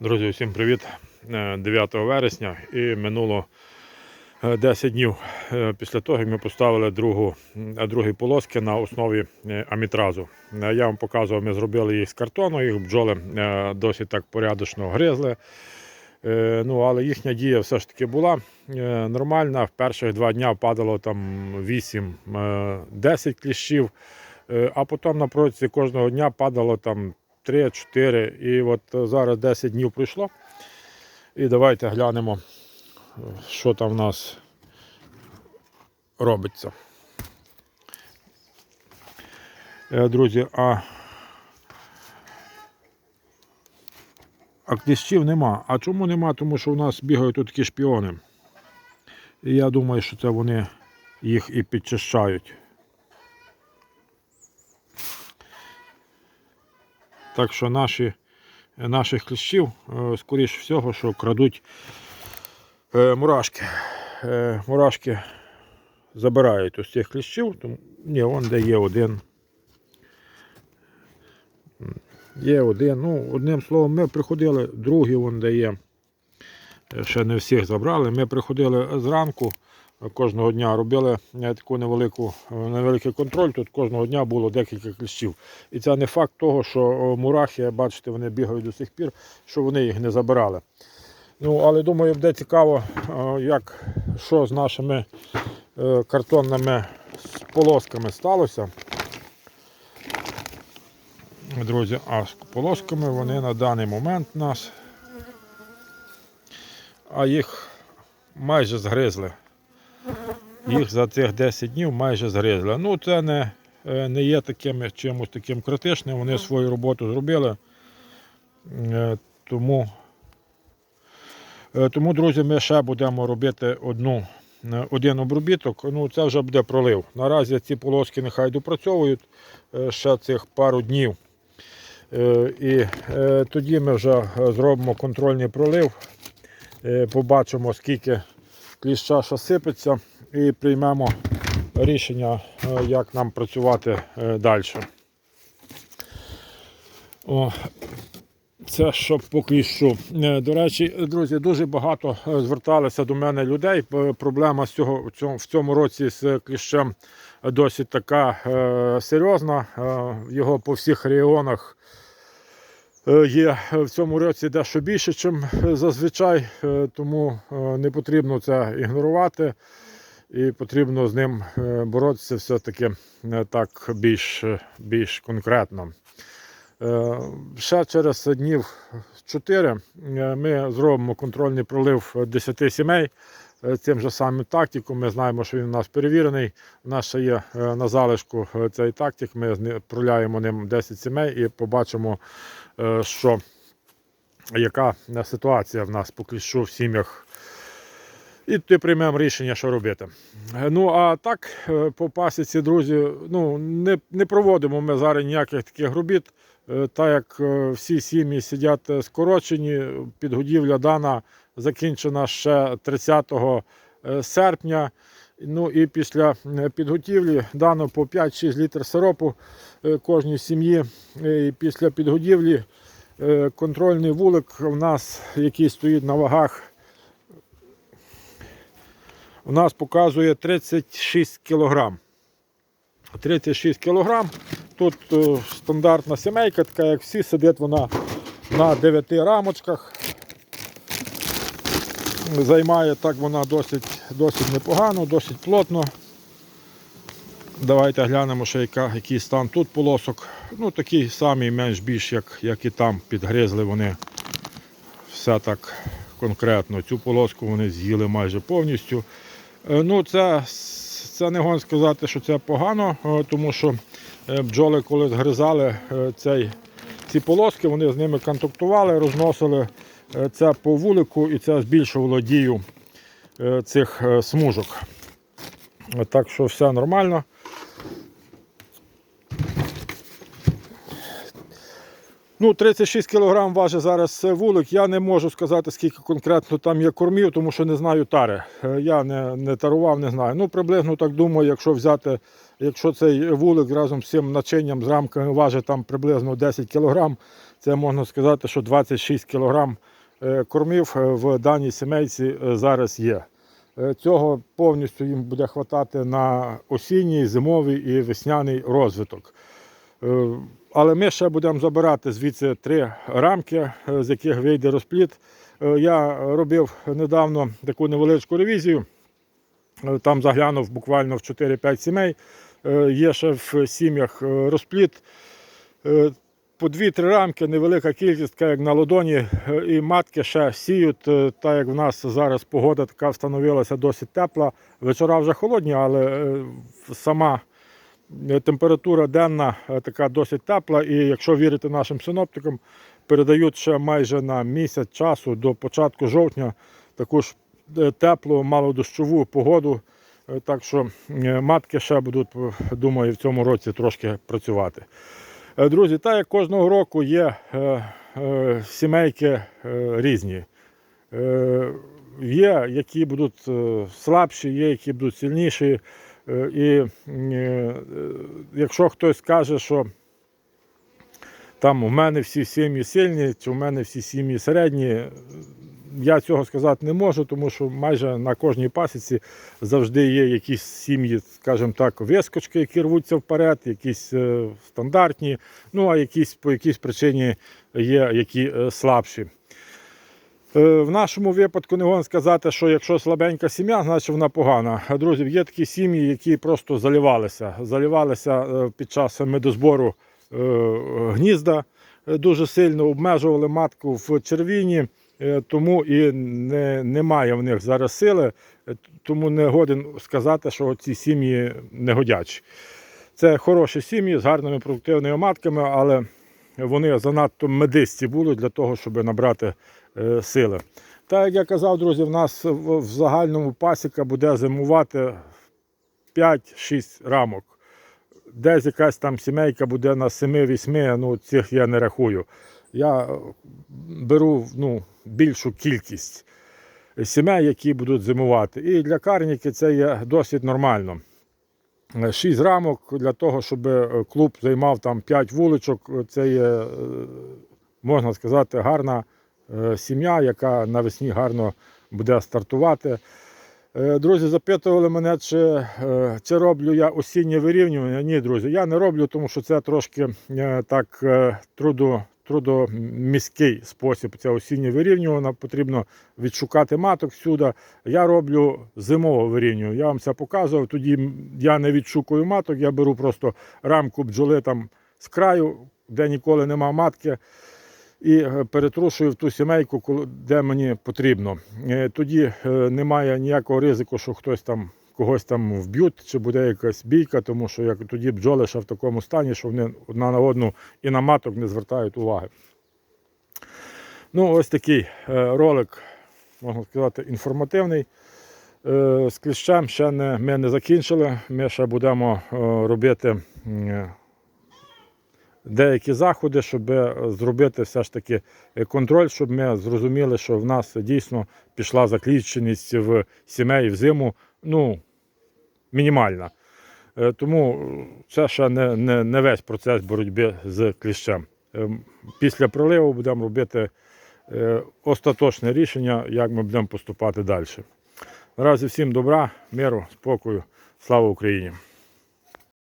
Друзі, всім привіт! Е, 9 вересня і минуло е, 10 днів е, після того, як ми поставили другу, другі полоски на основі е, амітразу. Е, Я вам показував, ми зробили їх з картону, їх бджоли е, досить так порядочно гризли. Е, Ну, але їхня дія все ж таки була е, нормальна. В перших два дня падало там 8-10 кліщів, Е, а потім на протязі кожного дня падало там 3-4. І от е, зараз 10 днів пройшло. І давайте глянемо, е, що там в нас робиться. Е, Друзі, а, а кліщів нема. А чому нема? Тому що у нас бігають тут такі шпіони. І я думаю, що це вони їх і підчищають. Так що наші, наших кліщів, е, скоріш всього, що крадуть е, мурашки. Е, Мурашки забирають ось цих кліщів. Тому, ні, вон де є один. Є один. Ну, одним словом, ми приходили, другий вон де є. Ще не всіх забрали. Ми приходили зранку. Е, Кожного дня робили е, таку невелику, е, невеликий контроль. Тут кожного дня було декілька кліщів. І це не факт того, що мурахи, бачите, вони бігають до сих пір, що вони їх не забирали. Ну, але думаю, буде цікаво, як що з нашими е, картонними полосками сталося. Друзі, а з полосками вони на даний момент нас, а їх майже згризли. Їх за цих 10 днів майже згризли. Ну, це не, е, не є таким чимось таким критичним. Вони свою роботу зробили. Е, Тому, е, тому, друзі, ми ще будемо робити одну, один обробіток. Ну, це вже буде пролив. Наразі ці полоски нехай допрацьовують ще цих пару днів. І тоді ми вже зробимо контрольний пролив, побачимо, скільки кліща що сипеться, і приймемо рішення, е, як нам працювати далі. О, це щоб по кліщу. Е, До речі, друзі, дуже багато е, зверталися до мене людей. Проблема з цього в цьому, році з кліщем досить така е, серйозна. Е, Його по всіх регіонах е, є в цьому році дещо більше, ніж зазвичай, е, тому е, не потрібно це ігнорувати. І потрібно з ним е, боротися все-таки е, так більш, е, більш конкретно. Ще через днів 4 ми зробимо контрольний пролив 10 сімей цим же самим тактиком. Ми знаємо, що він у нас перевірений. У нас ще є на залишку цей тактик. Ми проляємо ним 10 сімей і побачимо, що яка ситуація в нас по кліщу в сім'ях. І тоді приймемо рішення, що робити. Ну а так, е, по пасіці, друзі, ну, не, не проводимо ми зараз ніяких таких робіт. Е, Так як е, всі сім'ї сидять скорочені, підгодівля дана закінчена ще 30 е, серпня. Ну і після підготівлі дано по 5-6 літрів сиропу кожній сім'ї. І після підгодівлі контрольний вулик у нас, який стоїть на вагах, у нас показує 36 кілограм. 36 кілограм. Тут е, стандартна сімейка, така як всі, сидить вона на 9 рамочках. Займає так вона досить, досить непогано, досить плотно. Давайте глянемо, ще яка, який стан тут полосок. Ну такий самий менш більш, як, як і там підгризли вони все так конкретно. Цю полоску вони з'їли майже повністю. Е, Ну, це, це не гон сказати, що це погано, е, тому що е, бджоли, коли згризали цей, ці полоски, вони з ними контактували, розносили це по вулику і це збільшувало дію цих смужок. Так що все нормально. Ну, 36 кг важить зараз вулик. Я не можу сказати, скільки конкретно там є кормів, тому що не знаю тари. Е, Я не, не тарував, не знаю. Ну, приблизно так думаю, якщо взяти, якщо цей вулик разом з цим начинням з рамками важить там приблизно 10 кг, це можна сказати, що 26 кг е, кормів е, в даній сімейці зараз є. Цього повністю їм буде хватати на осінній, зимовий і весняний розвиток. Але ми ще будемо забирати звідси три рамки, е, з яких вийде розплід. Е, Я робив недавно таку невеличку ревізію. Е, Там заглянув буквально в 4-5 сімей. Є ще в сім'ях розплід. Е, По 2-3 рамки, невелика кількість, така як на ладоні, і матки ще сіють, так як в нас зараз погода така встановилася досить тепла. Вечора вже холодні, але сама температура денна е, така досить тепла, і якщо вірити нашим синоптикам, передають ще майже на місяць часу до початку жовтня таку ж е, теплу, малодощову погоду. Е, Так що матки ще будуть, думаю, в цьому році трошки працювати. Друзі, так як кожного року є сімейки різні. Є, які будуть е, слабші, є, які будуть сильніші. Е, І е, якщо хтось каже, що там у мене всі сім'ї сильні, чи у мене всі сім'ї середні, я цього сказати не можу, тому що майже на кожній пасіці завжди є якісь сім'ї, скажімо так, вискочки, які рвуться вперед, якісь стандартні, ну а якісь по якійсь причині є які слабші. Е, В нашому випадку не можна сказати, що якщо слабенька сім'я, значить вона погана. Друзі, є такі сім'ї, які просто залівалися. Залівалися е, під час медозбору е, гнізда дуже сильно обмежували матку в червіні, тому і не, немає в них зараз сили, тому не годен сказати, що ці сім'ї негодячі. Це хороші сім'ї з гарними продуктивними матками, але вони занадто медисті були для того, щоб набрати е, сили. Так як я казав, друзі, в нас в в загальному пасіка буде зимувати 5-6 рамок. Десь якась там сімейка буде на 7-8, ну цих я не рахую. Я е, беру ну, більшу кількість сімей, які будуть зимувати. І для карніки це є досить нормально. 6 рамок для того, щоб е, клуб займав там 5 вуличок. Це є, е, можна сказати, гарна е, сім'я, яка навесні гарно буде стартувати. Е, Друзі, запитували мене, чи, е, чи роблю я осіннє вирівнювання. Ні, друзі, я не роблю, тому що це трошки е, так е, трудо, трудоміський спосіб. Це осіннє вирівнювання. Потрібно відшукати маток всюди. Я роблю зимове вирівнювання. Я вам це показував. Тоді я не відшукую маток, я беру просто рамку бджоли там з краю, де ніколи нема матки і е, перетрушую в ту сімейку, де мені потрібно. Е, Тоді е, немає ніякого ризику, що хтось там когось там вб'ють, чи буде якась бійка, тому що як тоді бджоли ще в такому стані, що вони одна на одну і на маток не звертають уваги. Ну, ось такий е, ролик, можна сказати, інформативний. Е, З кліщем ще не, ми не закінчили. Ми ще будемо е, робити деякі заходи, щоб зробити все ж таки контроль, щоб ми зрозуміли, що в нас дійсно пішла закліщеність в сімей в зиму, ну, мінімальна. Е, Тому це ще не, не, не весь процес боротьби з кліщем. Е, Після проливу будемо робити е, остаточне рішення, як ми будемо поступати далі. Наразі всім добра, миру, спокою. Слава Україні!